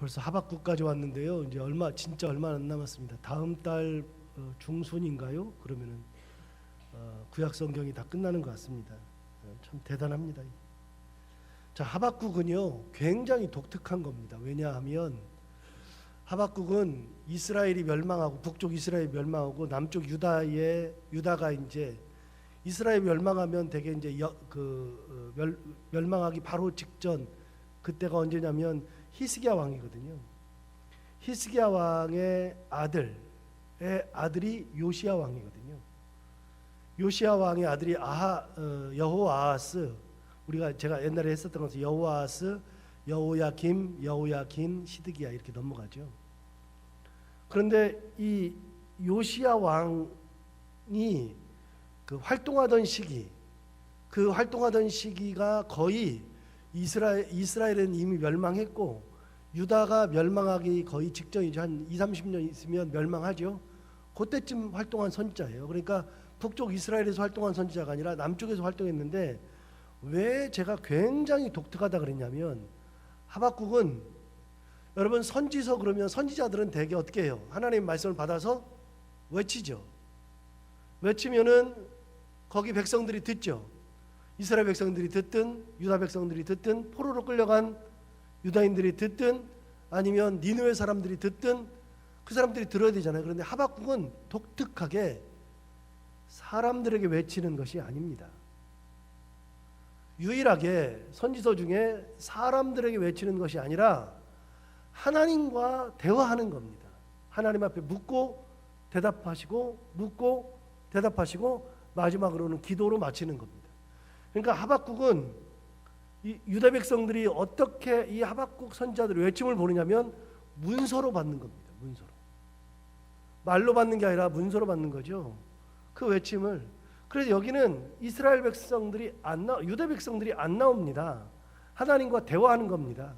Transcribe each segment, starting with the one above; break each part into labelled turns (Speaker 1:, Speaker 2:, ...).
Speaker 1: 벌써 하박국까지 왔는데요. 이제 얼마 진짜 얼마 안 남았습니다. 다음 달 어, 중순인가요? 그러면은 어, 구약 성경이 다 끝나는 것 같습니다. 어, 참 대단합니다. 자 하박국은요 굉장히 독특한 겁니다. 왜냐하면 하박국은 이스라엘이 멸망하고 북쪽 이스라엘이 멸망하고 남쪽 유다의 유다가 이제 이스라엘 멸망하면 되게 이제 여, 그 어, 멸, 멸망하기 바로 직전 그때가 언제냐면 히스기야 왕이거든요. 히스기야 왕의 아들의 아들이 요시야 왕이거든요. 요시야 왕의 아들이 아하 어, 여호아하스 우리가 제가 옛날에 했었던 것은 여호아하스, 여호야김, 여호야긴, 시드기야 이렇게 넘어가죠. 그런데 이 요시야 왕이 그 활동하던 시기, 그 활동하던 시기가 거의 이스라엘 이스라엘은 이미 멸망했고 유다가 멸망하기 거의 직전이죠. 한 2, 30년 있으면 멸망하죠. 그때쯤 활동한 선지자예요. 그러니까 북쪽 이스라엘에서 활동한 선지자가 아니라 남쪽에서 활동했는데 왜 제가 굉장히 독특하다 그랬냐면 하박국은 여러분 선지서 그러면 선지자들은 대개 어떻게 해요? 하나님 말씀을 받아서 외치죠. 외치면은 거기 백성들이 듣죠. 이스라엘 백성들이 듣든 유다 백성들이 듣든 포로로 끌려간 유다인들이 듣든 아니면 니누의 사람들이 듣든 그 사람들이 들어야 되잖아요. 그런데 하박국은 독특하게 사람들에게 외치는 것이 아닙니다. 유일하게 선지서 중에 사람들에게 외치는 것이 아니라 하나님과 대화하는 겁니다. 하나님 앞에 묻고 대답하시고 묻고 대답하시고 마지막으로는 기도로 마치는 겁니다. 그러니까 하박국은 이 유다 백성들이 어떻게 이 하박국 선자들의 외침을 보느냐면 문서로 받는 겁니다. 문서로. 말로 받는 게 아니라 문서로 받는 거죠. 그 외침을 그래서 여기는 이스라엘 백성들이 안 나, 유다 백성들이 안 나옵니다. 하나님과 대화하는 겁니다.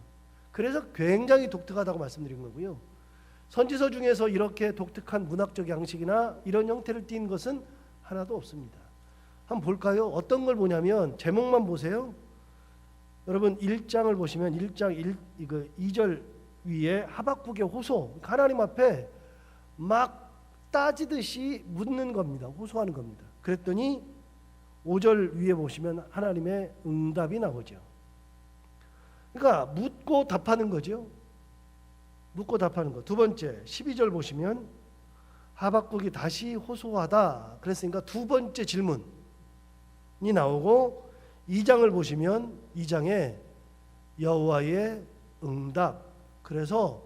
Speaker 1: 그래서 굉장히 독특하다고 말씀드린 거고요. 선지서 중에서 이렇게 독특한 문학적 양식이나 이런 형태를 띈 것은 하나도 없습니다. 한번 볼까요? 어떤 걸 보냐면 제목만 보세요. 여러분 1장을 보시면 1장 1 이거 2절 위에 하박국의 호소 하나님 앞에 막 따지듯이 묻는 겁니다. 호소하는 겁니다. 그랬더니 5절 위에 보시면 하나님의 응답이 나오죠. 그러니까 묻고 답하는 거죠. 묻고 답하는 거. 두 번째 12절 보시면 하박국이 다시 호소하다. 그랬으니까 두 번째 질문이 나오고 2장을 보시면 2장에 여호와의 응답. 그래서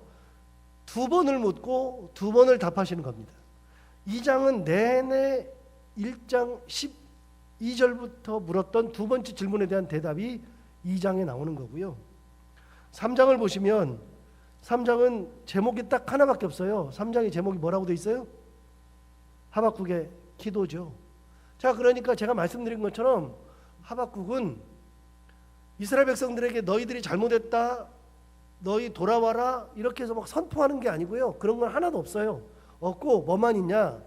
Speaker 1: 두 번을 묻고 두 번을 답하시는 겁니다. 2장은 내내 1장 12절부터 물었던 두 번째 질문에 대한 대답이 2장에 나오는 거고요. 3장을 보시면 3장은 제목이 딱 하나밖에 없어요. 3장의 제목이 뭐라고 돼 있어요? 하박국의 기도죠. 자, 그러니까 제가 말씀드린 것처럼 하박국은 이스라엘 백성들에게 너희들이 잘못했다. 너희 돌아와라. 이렇게 해서 막 선포하는 게 아니고요. 그런 건 하나도 없어요. 없고 뭐만 있냐?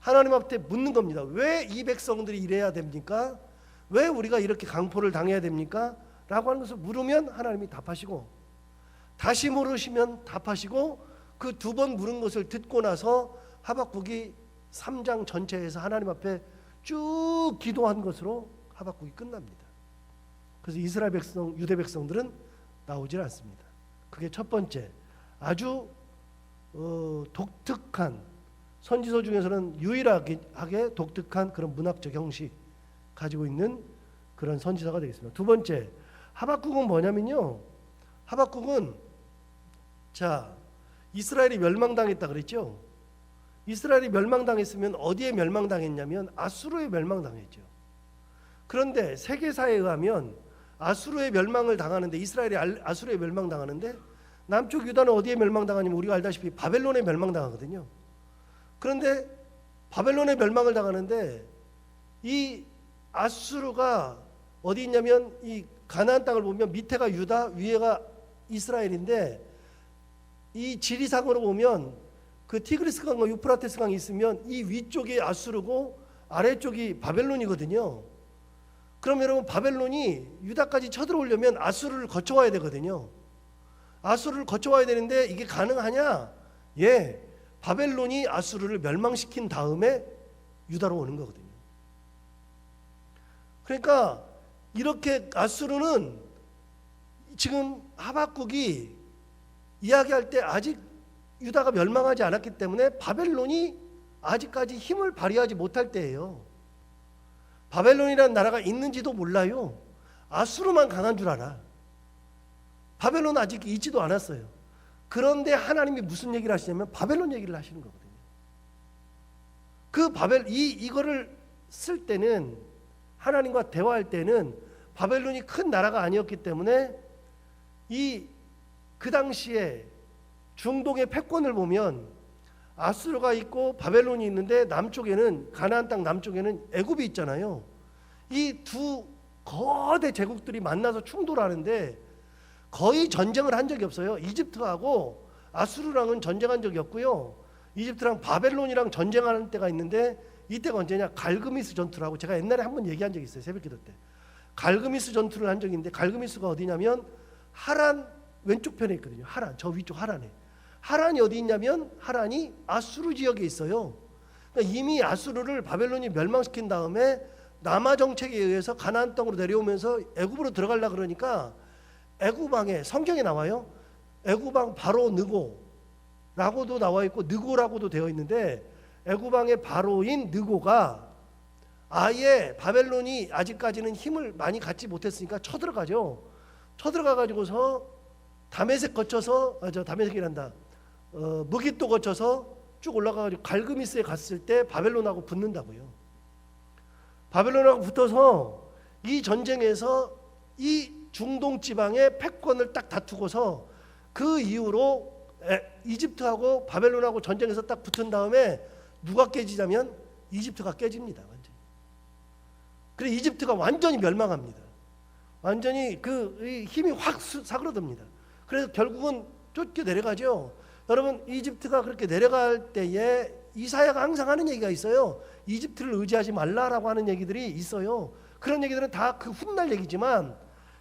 Speaker 1: 하나님 앞에 묻는 겁니다. 왜 이 백성들이 이래야 됩니까? 왜 우리가 이렇게 강포를 당해야 됩니까? 라고 하는 것을 물으면 하나님이 답하시고 다시 물으시면 답하시고 그 두 번 물은 것을 듣고 나서 하박국이 3장 전체에서 하나님 앞에 쭉 기도한 것으로 하박국이 끝납니다. 그래서 이스라엘 백성, 유대 백성들은 나오질 않습니다. 그게 첫 번째 아주 어, 독특한 선지서 중에서는 유일하게 독특한 그런 문학적 형식 가지고 있는 그런 선지서가 되겠습니다. 두 번째 하박국은 뭐냐면요. 하박국은 자 이스라엘이 멸망당했다 그랬죠. 이스라엘이 멸망당했으면 어디에 멸망당했냐면 아수르에 멸망당했죠. 그런데 세계사에 의하면 아수르의 멸망을 당하는데 이스라엘이 아수르에 멸망당하는데 남쪽 유다는 어디에 멸망당하냐면 우리가 알다시피 바벨론에 멸망당하거든요. 그런데 바벨론에 멸망을 당하는데 이 아수르가 어디 있냐면 이 가나안 땅을 보면 밑에가 유다, 위에가 이스라엘인데 이 지리상으로 보면 그 티그리스 강과 유프라테스 강이 있으면 이 위쪽이 아수르고 아래쪽이 바벨론이거든요. 그럼 여러분 바벨론이 유다까지 쳐들어오려면 아수르를 거쳐와야 되거든요. 아수르를 거쳐와야 되는데 이게 가능하냐? 예. 바벨론이 아수르를 멸망시킨 다음에 유다로 오는 거거든요. 그러니까 이렇게 아수르는 지금 하박국이 이야기할 때 아직 유다가 멸망하지 않았기 때문에 바벨론이 아직까지 힘을 발휘하지 못할 때예요. 바벨론이라는 나라가 있는지도 몰라요. 아수르만 강한 줄 알아. 바벨론 아직 있지도 않았어요. 그런데 하나님이 무슨 얘기를 하시냐면 바벨론 얘기를 하시는 거거든요. 그 바벨 이 이거를 쓸 때는 하나님과 대화할 때는 바벨론이 큰 나라가 아니었기 때문에 이 그 당시에 중동의 패권을 보면 아수르가 있고 바벨론이 있는데 남쪽에는 가나안 땅 남쪽에는 애굽이 있잖아요. 이 두 거대 제국들이 만나서 충돌하는데 거의 전쟁을 한 적이 없어요. 이집트하고 아수르랑은 전쟁한 적이 없고요. 이집트랑 바벨론이랑 전쟁하는 때가 있는데 이때가 언제냐? 갈그미스 전투라고 제가 옛날에 한번 얘기한 적이 있어요. 새벽기도 때. 갈그미스 전투를 한 있는데 갈그미스가 어디냐면 하란 왼쪽 편에 있거든요. 하란 저 위쪽 하란에. 하란이 어디 있냐면 하란이 아수르 지역에 있어요. 그러니까 이미 아수르를 바벨론이 멸망시킨 다음에 남아 정책에 의해서 가나안 땅으로 내려오면서 애굽으로 들어가려 그러니까 애굽왕에 성경에 나와요. 애굽왕 바로 느고라고도 나와 있고 느고라고도 되어 있는데 애굽왕의 바로인 느고가 아예 바벨론이 아직까지는 힘을 많이 갖지 못했으니까 쳐들어가죠. 쳐들어가 가지고서 다메섹 거쳐서 아, 저 다메섹이란다. 어, 무기또 거쳐서 쭉 올라가 가지고 갈그미스에 갔을 때 바벨론하고 붙는다고요. 바벨론하고 붙어서 이 전쟁에서 이 중동 지방의 패권을 딱 다투고서 그 이후로 에, 이집트하고 바벨론하고 전쟁에서 딱 붙은 다음에 누가 깨지냐면 이집트가 깨집니다. 완전히. 그래 이집트가 완전히 멸망합니다. 완전히 그이 힘이 확 수- 사그러듭니다. 그래서 결국은 쫓겨 내려가죠. 여러분 이집트가 그렇게 내려갈 때에 이사야가 항상 하는 얘기가 있어요. 이집트를 의지하지 말라라고 하는 얘기들이 있어요. 그런 얘기들은 다 그 훗날 얘기지만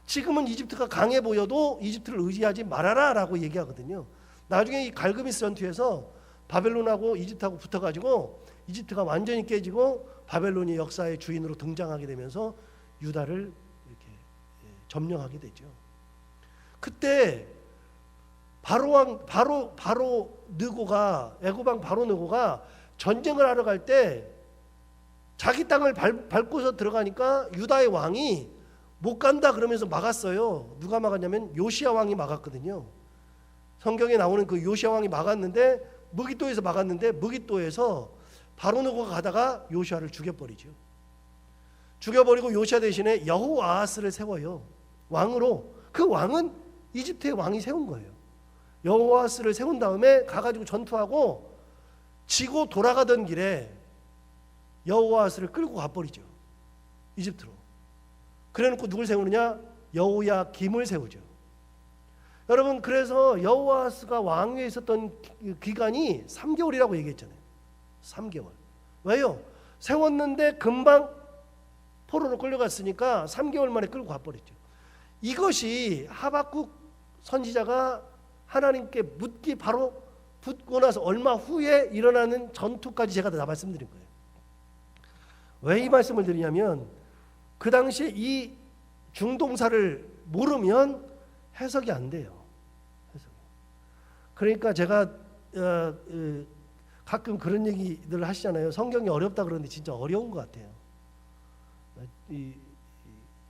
Speaker 1: 지금은 이집트가 강해 보여도 이집트를 의지하지 말아라라고 얘기하거든요. 나중에 이 갈그미스 전투에서 바벨론하고 이집트하고 붙어가지고 이집트가 완전히 깨지고 바벨론이 역사의 주인으로 등장하게 되면서 유다를 이렇게 예, 점령하게 되죠. 그때 바로 왕 바로 바로 느고가 애굽왕 바로 느고가 전쟁을 하러 갈 때 자기 땅을 밟, 밟고서 들어가니까 유다의 왕이 못 간다 그러면서 막았어요. 누가 막았냐면 요시야 왕이 막았거든요. 성경에 나오는 그 요시야 왕이 막았는데 무기또에서 막았는데 무기또에서 바로 느고가 가다가 요시야를 죽여버리죠. 죽여버리고 요시야 대신에 여호아스를 세워요. 왕으로 그 왕은 이집트의 왕이 세운 거예요. 여호아스를 세운 다음에 가가지고 전투하고 지고 돌아가던 길에 여호아스를 끌고 가버리죠. 이집트로. 그래놓고 누굴 세우느냐? 여호야 김을 세우죠. 여러분 그래서 여호아스가 왕위에 있었던 기- 기간이 3개월이라고 얘기했잖아요. 3개월. 왜요? 세웠는데 금방 포로로 끌려갔으니까 3개월 만에 끌고 가버렸죠. 이것이 하박국 선지자가 하나님께 묻기 바로 붙고 나서 얼마 후에 일어나는 전투까지 제가 다 말씀드린 거예요. 왜 이 말씀을 드리냐면 그 당시에 이 중동사를 모르면 해석이 안 돼요. 해석이. 그러니까 제가 어, 어, 가끔 그런 얘기들 하시잖아요. 성경이 어렵다 그러는데 진짜 어려운 것 같아요. 이, 이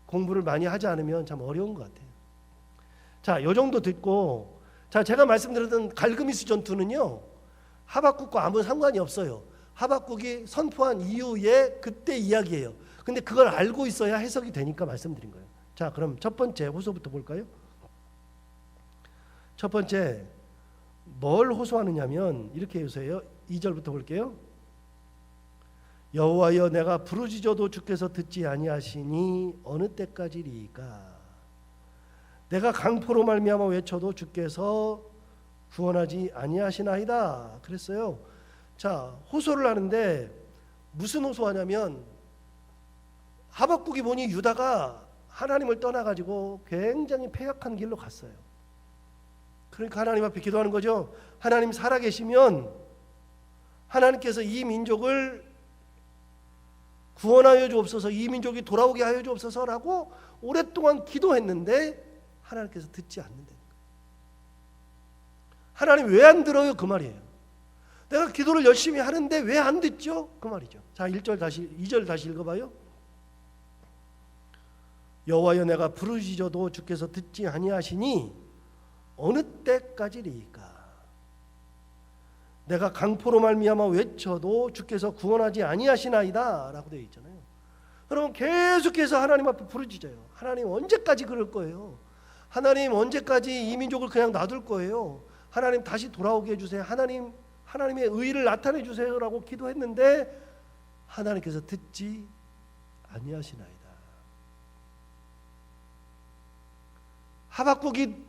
Speaker 1: 공부를 많이 하지 않으면 참 어려운 것 같아요. 자, 요 정도 듣고 자, 제가 말씀드렸던 갈그미스 전투는요. 하박국과 아무 상관이 없어요. 하박국이 선포한 이후에 그때 이야기예요. 근데 그걸 알고 있어야 해석이 되니까 말씀드린 거예요. 자, 그럼 첫 번째 호소부터 볼까요? 첫 번째 뭘 호소하느냐면 이렇게 호소해요. 2절부터 볼게요. 여호와여 내가 부르짖어도 주께서 듣지 아니하시니 어느 때까지리까 내가 강포로 말미암아 외쳐도 주께서 구원하지 아니하시나이다 그랬어요. 자 호소를 하는데 무슨 호소하냐면 하박국이 보니 유다가 하나님을 떠나 가지고 굉장히 폐역한 길로 갔어요. 그러니까 하나님 앞에 기도하는 거죠. 하나님 살아 계시면 하나님께서 이 민족을 구원하여 주옵소서, 이 민족이 돌아오게 하여 주옵소서라고 오랫동안 기도했는데 하나님께서 듣지 않는다. 하나님 왜 안 들어요? 그 말이에요. 내가 기도를 열심히 하는데 왜 안 듣죠? 그 말이죠. 자, 1절 다시 2절 다시 읽어 봐요. 여호와여 내가 부르짖어도 주께서 듣지 아니하시니 어느 때까지리까 내가 강포로 말미암아 외쳐도 주께서 구원하지 아니하시나이다라고 되어 있잖아요. 여러분 계속해서 하나님 앞에 부르짖어요. 하나님 언제까지 그럴 거예요? 하나님 언제까지 이 민족을 그냥 놔둘 거예요? 하나님 다시 돌아오게 해주세요. 하나님 하나님의 의를 나타내 주세요라고 기도했는데 하나님께서 듣지 아니하시나이다. 하박국이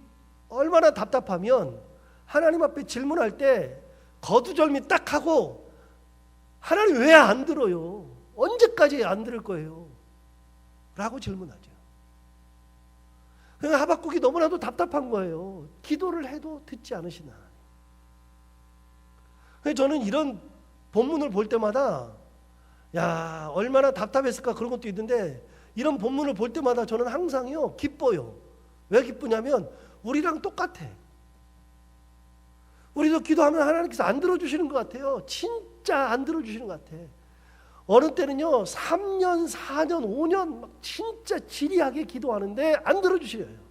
Speaker 1: 얼마나 답답하면 하나님 앞에 질문할 때 거두절미 딱 하고 하나님 왜 안 들어요? 언제까지 안 들을 거예요? 라고 질문하죠. 그러니까 하박국이 너무나도 답답한 거예요. 기도를 해도 듣지 않으시나. 저는 이런 본문을 볼 때마다 야 얼마나 답답했을까 그런 것도 있는데 이런 본문을 볼 때마다 저는 항상요 기뻐요. 왜 기쁘냐면 우리랑 똑같아. 우리도 기도하면 하나님께서 안 들어주시는 것 같아요. 진짜 안 들어주시는 것 같아. 어느 때는요, 3년, 4년, 5년 막 진짜 지리하게 기도하는데 안 들어주셔요.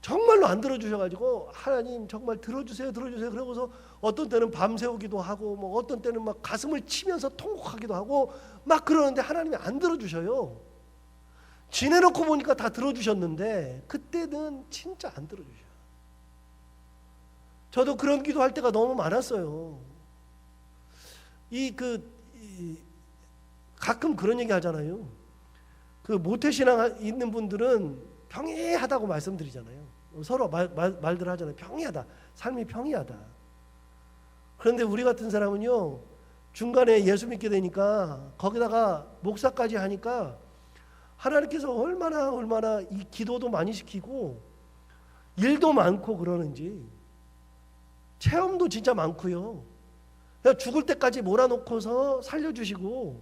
Speaker 1: 정말로 안 들어주셔가지고 하나님 정말 들어주세요, 들어주세요. 그러고서 어떤 때는 밤새우기도 하고, 뭐 어떤 때는 막 가슴을 치면서 통곡하기도 하고 막 그러는데 하나님이 안 들어주셔요. 지내놓고 보니까 다 들어주셨는데 그때는 진짜 안 들어주셔요. 저도 그런 기도할 때가 너무 많았어요. 이 그 가끔 그런 얘기 하잖아요. 그 모태 신앙 있는 분들은 평이하다고 말씀드리잖아요. 서로 말, 말, 말들 하잖아요. 평이하다. 삶이 평이하다. 그런데 우리 같은 사람은요. 중간에 예수 믿게 되니까 거기다가 목사까지 하니까 하나님께서 얼마나 얼마나 이 기도도 많이 시키고 일도 많고 그러는지 체험도 진짜 많고요. 죽을 때까지 몰아놓고서 살려주시고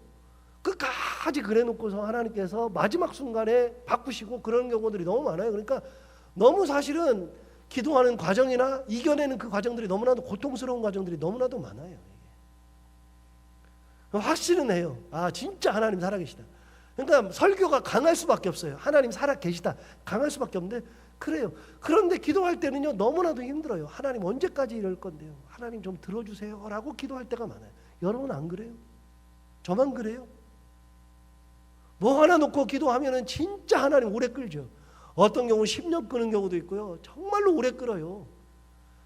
Speaker 1: 끝까지 그래놓고서 하나님께서 마지막 순간에 바꾸시고 그런 경우들이 너무 많아요. 그러니까 너무 사실은 기도하는 과정이나 이겨내는 그 과정들이 너무나도 고통스러운 과정들이 너무나도 많아요. 확신은 해요. 아 진짜 하나님 살아계시다. 그러니까 설교가 강할 수밖에 없어요. 하나님 살아계시다. 강할 수밖에 없는데 그래요. 그런데 기도할 때는요 너무나도 힘들어요. 하나님 언제까지 이럴 건데요. 하나님 좀 들어주세요 라고 기도할 때가 많아요. 여러분 안 그래요? 저만 그래요? 뭐 하나 놓고 기도하면은 진짜 하나님 오래 끌죠. 어떤 경우 10년 끄는 경우도 있고요. 정말로 오래 끌어요.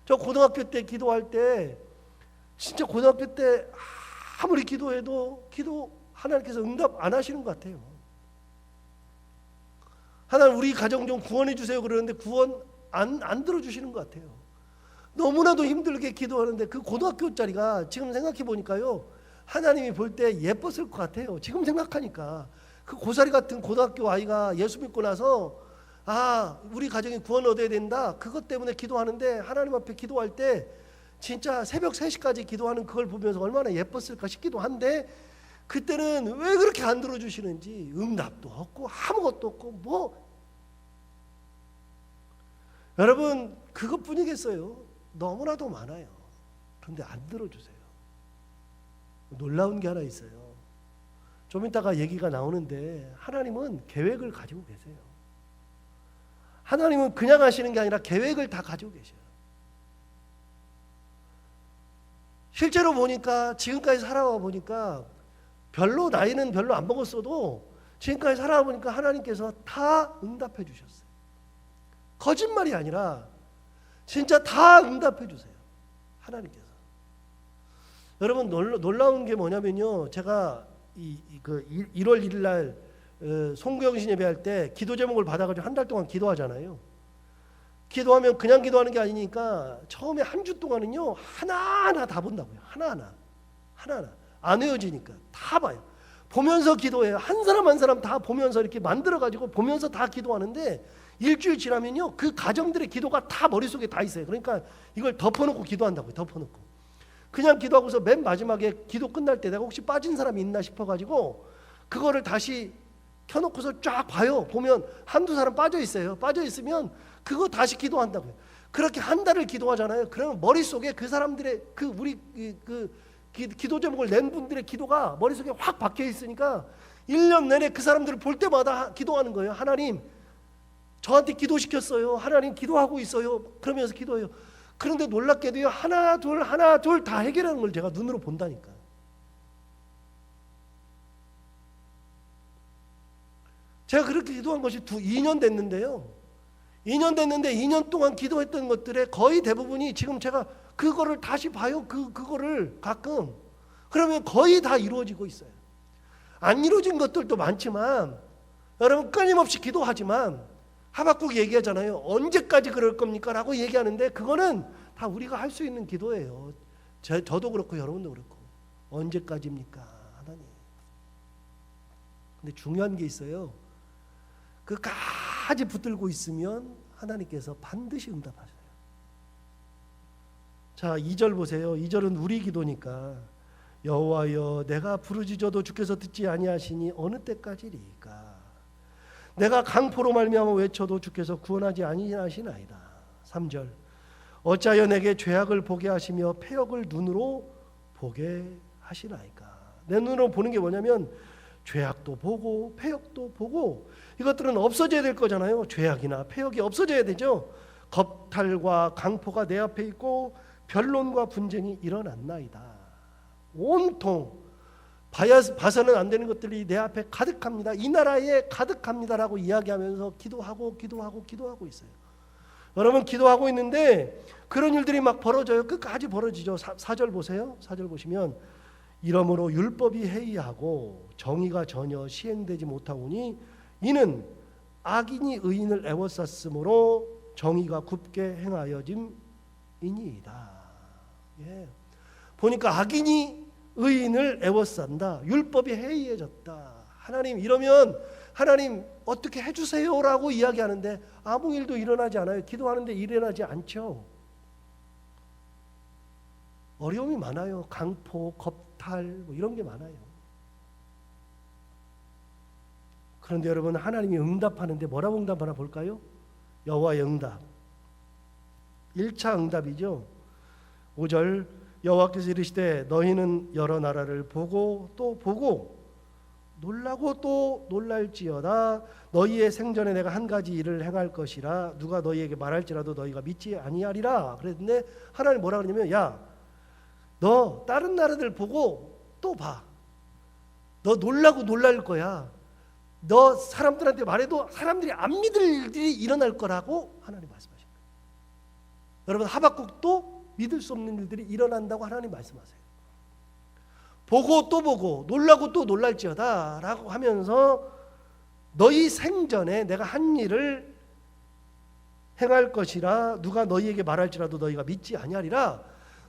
Speaker 1: 저 고등학교 때 기도할 때 진짜 고등학교 때 아무리 기도해도 기도 하나님께서 응답 안 하시는 것 같아요. 하나님 우리 가정 좀 구원해 주세요 그러는데 구원 안, 안 들어주시는 것 같아요. 너무나도 힘들게 기도하는데 그 고등학교 짜리가 지금 생각해 보니까요. 하나님이 볼 때 예뻤을 것 같아요. 지금 생각하니까. 그 고사리 같은 고등학교 아이가 예수 믿고 나서 아, 우리 가정이 구원 얻어야 된다. 그것 때문에 기도하는데 하나님 앞에 기도할 때 진짜 새벽 3시까지 기도하는 그걸 보면서 얼마나 예뻤을까 싶기도 한데 그때는 왜 그렇게 안 들어주시는지 응답도 없고 아무것도 없고 뭐 여러분 그것뿐이겠어요. 너무나도 많아요. 그런데 안 들어주세요. 놀라운 게 하나 있어요. 좀 이따가 얘기가 나오는데 하나님은 계획을 가지고 계세요. 하나님은 그냥 하시는 게 아니라 계획을 다 가지고 계셔요. 실제로 보니까 지금까지 살아와 보니까 별로 나이는 별로 안 먹었어도 지금까지 살아와 보니까 하나님께서 다 응답해 주셨어요. 거짓말이 아니라 진짜 다 응답해 주세요. 하나님께서. 여러분 놀라 운 게 뭐냐면요. 제가 이, 그 1월 1일 날 어, 송구영신 예배할 때 기도 제목을 받아가지고 한 달 동안 기도하잖아요. 기도하면 그냥 기도하는 게 아니니까 처음에 한 주 동안은요 하나하나 다 본다고요. 하나하나 하나하나 안 외워지니까 다 봐요. 보면서 기도해요. 한 사람 한 사람 다 보면서 이렇게 만들어 가지고 보면서 다 기도하는데 일주일 지나면요 그 가정들의 기도가 다 머릿속에 다 있어요. 그러니까 이걸 덮어놓고 기도한다고요. 덮어놓고 그냥 기도하고서 맨 마지막에 기도 끝날 때 내가 혹시 빠진 사람이 있나 싶어가지고 그거를 다시 켜놓고서 쫙 봐요. 보면 한두 사람 빠져 있어요. 빠져 있으면 그거 다시 기도한다고요. 그렇게 한 달을 기도하잖아요. 그러면 머릿속에 그 사람들의 그 우리 그, 그 기, 기도 제목을 낸 분들의 기도가 머릿속에 확 박혀 있으니까 1년 내내 그 사람들을 볼 때마다 하- 기도하는 거예요. 하나님 저한테 기도시켰어요. 하나님 기도하고 있어요. 그러면서 기도해요. 그런데 놀랍게도요. 하나 둘 하나 둘 다 해결하는 걸 제가 눈으로 본다니까. 제가 그렇게 기도한 것이 두 2년 됐는데요. 2년 됐는데 2년 동안 기도했던 것들의 거의 대부분이 지금 제가 그거를 다시 봐요. 그 그거를 가끔 그러면 거의 다 이루어지고 있어요. 안 이루어진 것들도 많지만 여러분 끊임없이 기도하지만 하박국 얘기하잖아요. 언제까지 그럴 겁니까?라고 얘기하는데 그거는 다 우리가 할 수 있는 기도예요. 저, 저도 그렇고 여러분도 그렇고 언제까지입니까, 하나님? 근데 중요한 게 있어요. 그까지 붙들고 있으면 하나님께서 반드시 응답하셔요. 자, 2절 보세요. 2절은 우리 기도니까 여호와여 내가 부르짖어도 주께서 듣지 아니하시니 어느 때까지리까 내가 강포로 말미암아 외쳐도 주께서 구원하지 아니하시나이다. 3절 어찌하여 내게 죄악을 보게 하시며 폐역을 눈으로 보게 하시나이까 내 눈으로 보는 게 뭐냐면 죄악도 보고 폐역도 보고 이것들은 없어져야 될 거잖아요. 죄악이나 폐역이 없어져야 되죠. 겁탈과 강포가 내 앞에 있고 변론과 분쟁이 일어났나이다. 온통 봐서는 안 되는 것들이 내 앞에 가득합니다. 이 나라에 가득합니다라고 이야기하면서 기도하고 기도하고 기도하고 있어요. 여러분 기도하고 있는데 그런 일들이 막 벌어져요. 끝까지 벌어지죠. 사, 4절 보세요. 4절 보시면 이러므로 율법이 해이하고 정의가 전혀 시행되지 못하오니 이는 악인이 의인을 애워쌌으므로 정의가 굽게 행하여짐이니이다. 예. 보니까 악인이 의인을 애워싼다. 율법이 해이해졌다. 하나님 이러면 하나님 어떻게 해주세요라고 이야기하는데 아무 일도 일어나지 않아요. 기도하는데 일어나지 않죠. 어려움이 많아요. 강포, 겁탈 뭐 이런 게 많아요. 그런데 여러분 하나님이 응답하는데 뭐라고 응답하나 볼까요? 여호와의 응답. 1차 응답이죠. 5절 여호와께서 이르시되 너희는 여러 나라를 보고 또 보고 놀라고 또 놀랄지어다 너희의 생전에 내가 한 가지 일을 행할 것이라 누가 너희에게 말할지라도 너희가 믿지 아니하리라 그랬는데 하나님 뭐라 그러냐면 야 너 다른 나라들 보고 또 봐. 너 놀라고 놀랄 거야. 너 사람들한테 말해도 사람들이 안 믿을 일이 일어날 거라고 하나님 말씀하십니다. 여러분 하박국도 믿을 수 없는 일들이 일어난다고 하나님 말씀하세요. 보고 또 보고 놀라고 또 놀랄지어다라고 하면서 너희 생전에 내가 한 일을 행할 것이라 누가 너희에게 말할지라도 너희가 믿지 아니하리라.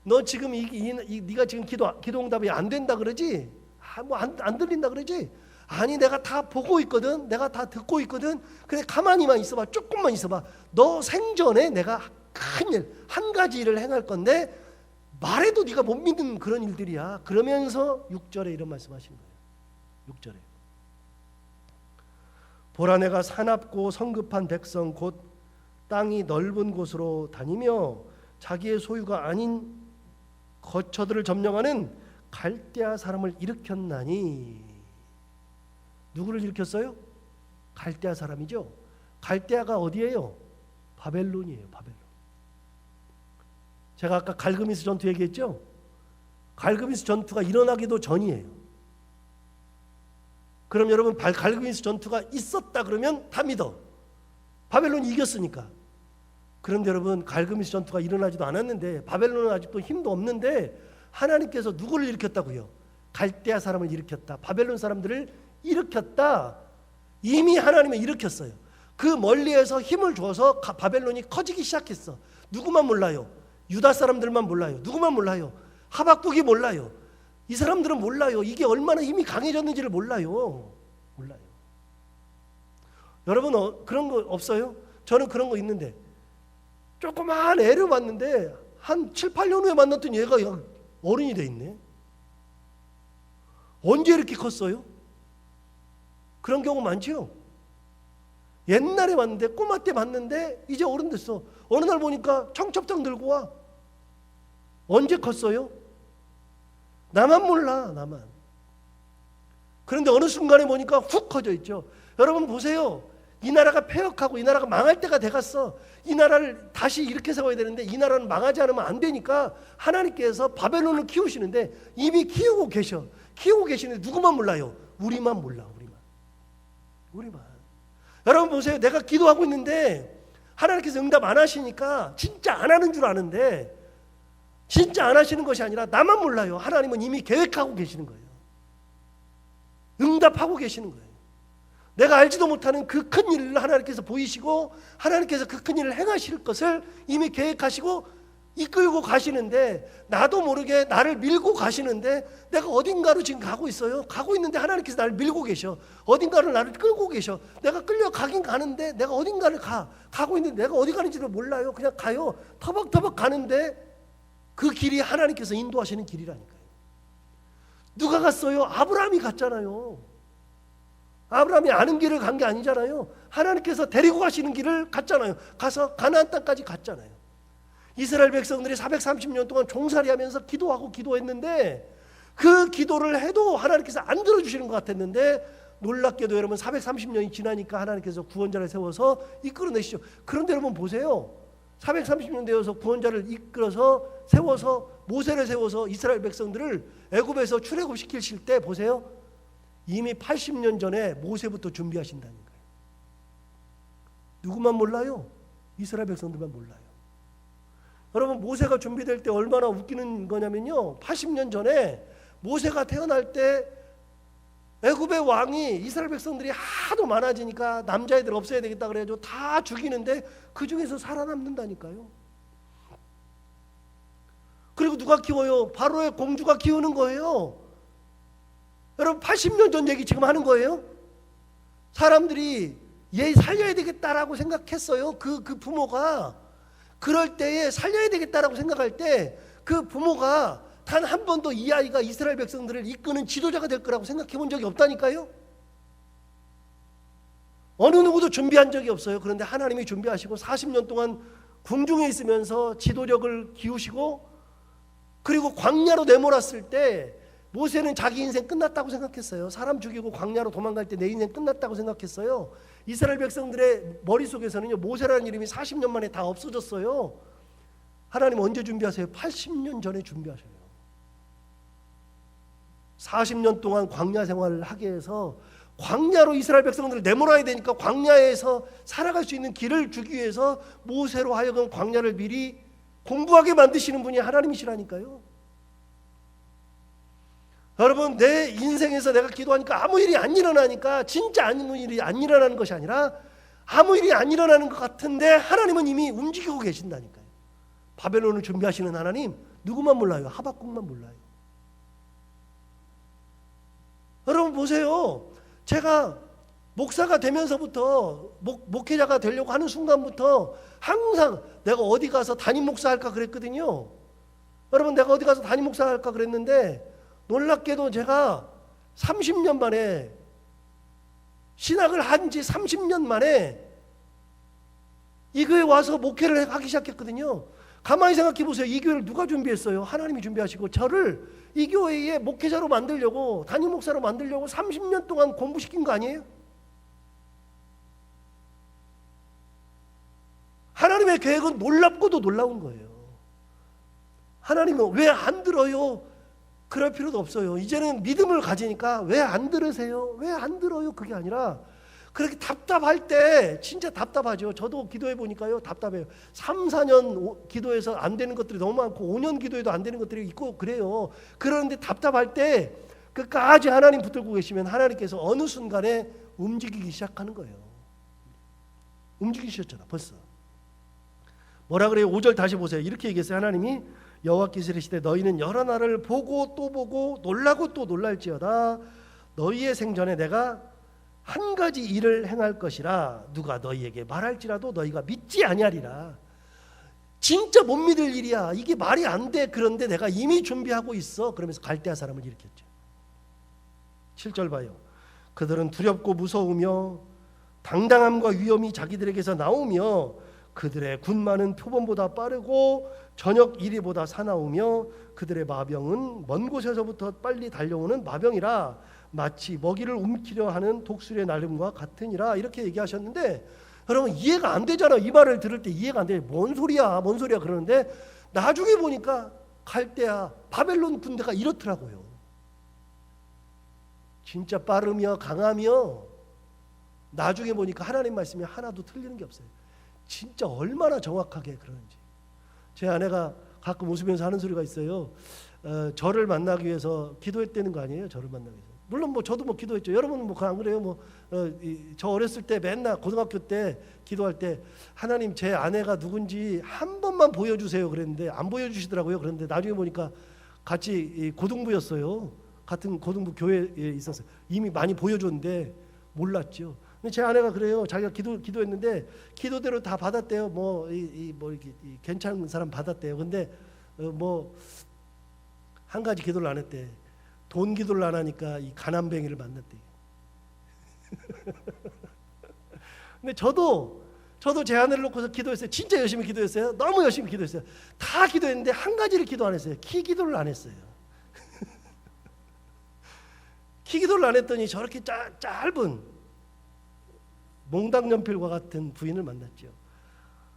Speaker 1: 너 지금 이, 이, 이 네가 지금 기도 기도 응답이 안 된다 그러지? 아, 뭐안 안 들린다 그러지? 아니 내가 다 보고 있거든. 내가 다 듣고 있거든. 그래 가만히만 있어 봐. 조금만 있어 봐. 너 생전에 내가 큰 일, 한 가지 일을 행할 건데 말해도 네가 못 믿는 그런 일들이야. 그러면서 6절에 이런 말씀하신 거예요. 6절에. 보라 내가 사납고 성급한 백성 곧 땅이 넓은 곳으로 다니며 자기의 소유가 아닌 거처들을 점령하는 갈대아 사람을 일으켰나니 누구를 일으켰어요? 갈대아 사람이죠. 갈대아가 어디예요? 바벨론이에요. 바벨론. 제가 아까 갈그미스 전투 얘기했죠? 갈그미스 전투가 일어나기도 전이에요. 그럼 여러분 발- 갈그미스 전투가 있었다 그러면 다 믿어. 바벨론이 이겼으니까. 그런데 여러분 갈그미스 전투가 일어나지도 않았는데 바벨론은 아직도 힘도 없는데 하나님께서 누구를 일으켰다고요? 갈대아 사람을 일으켰다. 바벨론 사람들을 일으켰다. 이미 하나님이 일으켰어요. 그 멀리에서 힘을 줘서 가- 바벨론이 커지기 시작했어. 누구만 몰라요? 유다 사람들만 몰라요. 누구만 몰라요? 하박국이 몰라요. 이 사람들은 몰라요. 이게 얼마나 힘이 강해졌는지를 몰라요. 몰라요. 여러분 어, 그런 거 없어요? 저는 그런 거 있는데 조그만 애를 봤는데 한 7, 8년 후에 만났던 얘가 어른이 돼 있네. 언제 이렇게 컸어요? 그런 경우 많죠? 옛날에 봤는데 꼬마 때 봤는데 이제 어른 됐어. 어느 날 보니까 청첩장 들고 와. 언제 컸어요? 나만 몰라, 나만. 그런데 어느 순간에 보니까 훅 커져 있죠. 여러분 보세요. 이 나라가 폐역하고 이 나라가 망할 때가 돼갔어. 이 나라를 다시 이렇게 세워야 되는데 이 나라는 망하지 않으면 안 되니까 하나님께서 바벨론을 키우시는데 이미 키우고 계셔. 키우고 계시는데 누구만 몰라요? 우리만 몰라, 우리만. 우리만. 여러분 보세요. 내가 기도하고 있는데 하나님께서 응답 안 하시니까 진짜 안 하는 줄 아는데 진짜 안 하시는 것이 아니라 나만 몰라요. 하나님은 이미 계획하고 계시는 거예요. 응답하고 계시는 거예요. 내가 알지도 못하는 그 큰 일을 하나님께서 보이시고 하나님께서 그 큰 일을 행하실 것을 이미 계획하시고 이끌고 가시는데 나도 모르게 나를 밀고 가시는데 내가 어딘가로 지금 가고 있어요. 가고 있는데 하나님께서 나를 밀고 계셔. 어딘가로 나를 끌고 계셔. 내가 끌려 가긴 가는데 내가 어딘가를 가. 가고 있는데 내가 어디 가는지를 몰라요. 그냥 가요. 터벅터벅 가는데 그 길이 하나님께서 인도하시는 길이라니까요. 누가 갔어요? 아브라함이 갔잖아요. 아브라함이 아는 길을 간 게 아니잖아요. 하나님께서 데리고 가시는 길을 갔잖아요. 가서 가나안 땅까지 갔잖아요. 이스라엘 백성들이 430년 동안 종살이 하면서 기도하고 기도했는데 그 기도를 해도 하나님께서 안 들어주시는 것 같았는데 놀랍게도 여러분 430년이 지나니까 하나님께서 구원자를 세워서 이끌어내시죠. 그런데 여러분 보세요. 430년 되어서 구원자를 이끌어서 세워서 모세를 세워서 이스라엘 백성들을 애굽에서 출애굽 시키실 때 보세요. 이미 80년 전에 모세부터 준비하신다는 거예요. 누구만 몰라요? 이스라엘 백성들만 몰라요. 여러분 모세가 준비될 때 얼마나 웃기는 거냐면요. 80년 전에 모세가 태어날 때 애굽의 왕이 이스라엘 백성들이 하도 많아지니까 남자애들 없애야 되겠다 그래가지고 다 죽이는데 그 중에서 살아남는다니까요. 그리고 누가 키워요? 바로의 공주가 키우는 거예요. 여러분 80년 전 얘기 지금 하는 거예요? 사람들이 얘 살려야 되겠다라고 생각했어요. 그, 그 부모가 그럴 때에 살려야 되겠다라고 생각할 때 그 부모가 단 한 번도 이 아이가 이스라엘 백성들을 이끄는 지도자가 될 거라고 생각해 본 적이 없다니까요. 어느 누구도 준비한 적이 없어요. 그런데 하나님이 준비하시고 40년 동안 궁중에 있으면서 지도력을 기우시고 그리고 광야로 내몰았을 때 모세는 자기 인생 끝났다고 생각했어요. 사람 죽이고 광야로 도망갈 때 내 인생 끝났다고 생각했어요. 이스라엘 백성들의 머릿속에서는요. 모세라는 이름이 40년 만에 다 없어졌어요. 하나님 언제 준비하세요? 80년 전에 준비하셔요. 40년 동안 광야 생활을 하게 해서 광야로 이스라엘 백성들을 내몰아야 되니까 광야에서 살아갈 수 있는 길을 주기 위해서 모세로 하여금 광야를 미리 공부하게 만드시는 분이 하나님이시라니까요. 여러분 내 인생에서 내가 기도하니까 아무 일이 안 일어나니까 진짜 아무 일이 안 일어나는 것이 아니라 아무 일이 안 일어나는 것 같은데 하나님은 이미 움직이고 계신다니까요. 바벨론을 준비하시는 하나님 누구만 몰라요? 하박국만 몰라요. 여러분 보세요. 제가 목사가 되면서부터 목, 목회자가 되려고 하는 순간부터 항상 내가 어디 가서 담임 목사 할까 그랬거든요. 여러분 내가 어디 가서 담임 목사 할까 그랬는데 놀랍게도 제가 30년 만에 신학을 한 지 30년 만에 이 교회 와서 목회를 하기 시작했거든요. 가만히 생각해 보세요. 이 교회를 누가 준비했어요? 하나님이 준비하시고 저를 이 교회의 목회자로 만들려고 담임 목사로 만들려고 30년 동안 공부시킨 거 아니에요? 하나님의 계획은 놀랍고도 놀라운 거예요. 하나님은 왜 안 들어요? 그럴 필요도 없어요. 이제는 믿음을 가지니까 왜 안 들으세요? 왜 안 들어요? 그게 아니라 그렇게 답답할 때 진짜 답답하죠. 저도 기도해 보니까요. 답답해요. 3, 4년 기도해서 안 되는 것들이 너무 많고 5년 기도해도 안 되는 것들이 있고 그래요. 그런데 답답할 때 끝까지 하나님 붙들고 계시면 하나님께서 어느 순간에 움직이기 시작하는 거예요. 움직이셨잖아. 벌써. 뭐라 그래요? 5절 다시 보세요. 이렇게 얘기했어요. 하나님이 여호와께서 이르시되 너희는 여러 날을 보고 또 보고 놀라고 또 놀랄지어다 너희의 생전에 내가 한 가지 일을 행할 것이라 누가 너희에게 말할지라도 너희가 믿지 아니하리라. 진짜 못 믿을 일이야. 이게 말이 안 돼. 그런데 내가 이미 준비하고 있어. 그러면서 갈대아 사람을 일으켰죠. 7절 봐요. 그들은 두렵고 무서우며 당당함과 위험이 자기들에게서 나오며 그들의 군마는 표범보다 빠르고 저녁 이리보다 사나우며 그들의 마병은 먼 곳에서부터 빨리 달려오는 마병이라 마치 먹이를 움키려 하는 독수리의 날름과 같으니라 이렇게 얘기하셨는데 여러분 이해가 안 되잖아 이 말을 들을 때 이해가 안 돼. 뭔 소리야 뭔 소리야 그러는데 나중에 보니까 갈대야 바벨론 군대가 이렇더라고요. 진짜 빠르며 강하며 나중에 보니까 하나님 말씀이 하나도 틀리는 게 없어요. 진짜 얼마나 정확하게 그러는지. 제 아내가 가끔 웃으면서 하는 소리가 있어요. 어, 저를 만나기 위해서 기도했다는 거 아니에요? 저를 만나기 위해서. 물론 뭐 저도 뭐 기도했죠. 여러분은 뭐안 그래요? 뭐저 어렸을 때 맨날 고등학교 때 기도할 때 하나님 제 아내가 누군지 한 번만 보여주세요. 그랬는데 안 보여주시더라고요. 그런데 나중에 보니까 같이 이 고등부였어요. 같은 고등부 교회에 있었어요. 이미 많이 보여줬는데 몰랐죠. 근데 제 아내가 그래요. 자기가 기도 기도했는데 기도대로 다 받았대요. 뭐 이뭐 이렇게 이 괜찮은 사람 받았대요. 근데 어, 뭐한 가지 기도를 안 했대. 돈 기도를 안 하니까 이 가난뱅이를 만났대. 근데 저도 저도 제 아내를 놓고서 기도했어요. 진짜 열심히 기도했어요. 너무 열심히 기도했어요. 다 기도했는데 한 가지를 기도 안 했어요. 키 기도를 안 했어요. 키 기도를 안 했더니 저렇게 짜, 짧은 몽당 연필과 같은 부인을 만났죠.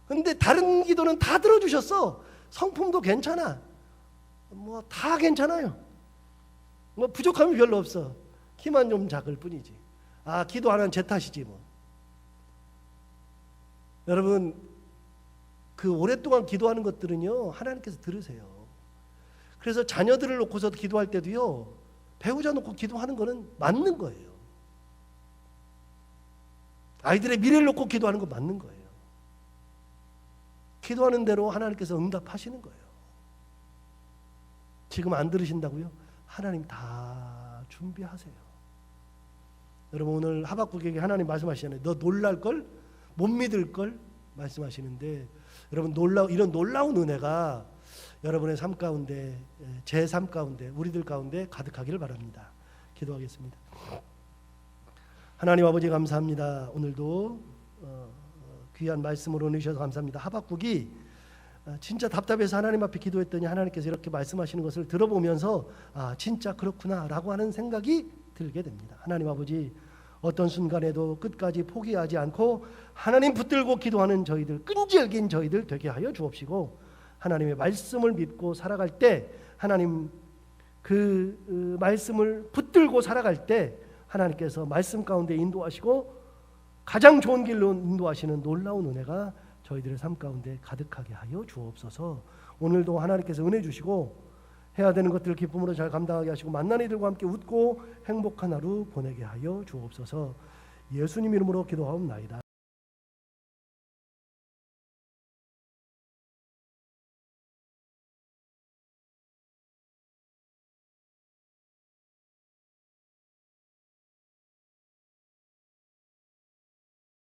Speaker 1: 근데 다른 기도는 다 들어주셨어. 성품도 괜찮아. 뭐 다 괜찮아요. 뭐 부족함이 별로 없어. 키만 좀 작을 뿐이지. 아 기도 안 한 제 탓이지 뭐. 여러분 그 오랫동안 기도하는 것들은요 하나님께서 들으세요. 그래서 자녀들을 놓고서 기도할 때도요 배우자 놓고 기도하는 거는 맞는 거예요. 아이들의 미래를 놓고 기도하는 건 맞는 거예요. 기도하는 대로 하나님께서 응답하시는 거예요. 지금 안 들으신다고요? 하나님 다 준비하세요. 여러분 오늘 하박국에게 하나님 말씀하시잖아요. 너 놀랄 걸, 못 믿을 걸 말씀하시는데 여러분 놀라 이런 놀라운 은혜가 여러분의 삶 가운데 제 삶 가운데 우리들 가운데 가득하기를 바랍니다. 기도하겠습니다. 하나님 아버지 감사합니다. 오늘도 어, 귀한 말씀으로 내주셔서 감사합니다. 하박국이 어, 진짜 답답해서 하나님 앞에 기도했더니 하나님께서 이렇게 말씀하시는 것을 들어보면서 아 진짜 그렇구나라고 하는 생각이 들게 됩니다. 하나님 아버지 어떤 순간에도 끝까지 포기하지 않고 하나님 붙들고 기도하는 저희들 끈질긴 저희들 되게 하여 주옵시고 하나님의 말씀을 믿고 살아갈 때 하나님 그 어, 말씀을 붙들고 살아갈 때 하나님께서 말씀 가운데 인도하시고 가장 좋은 길로 인도하시는 놀라운 은혜가 저희들의 삶 가운데 가득하게 하여 주옵소서. 오늘도 하나님께서 은혜 주시고 해야 되는 것들을 기쁨으로 잘 감당하게 하시고 만난 이들과 함께 웃고 행복한 하루 보내게 하여 주옵소서. 예수님 이름으로 기도하옵나이다.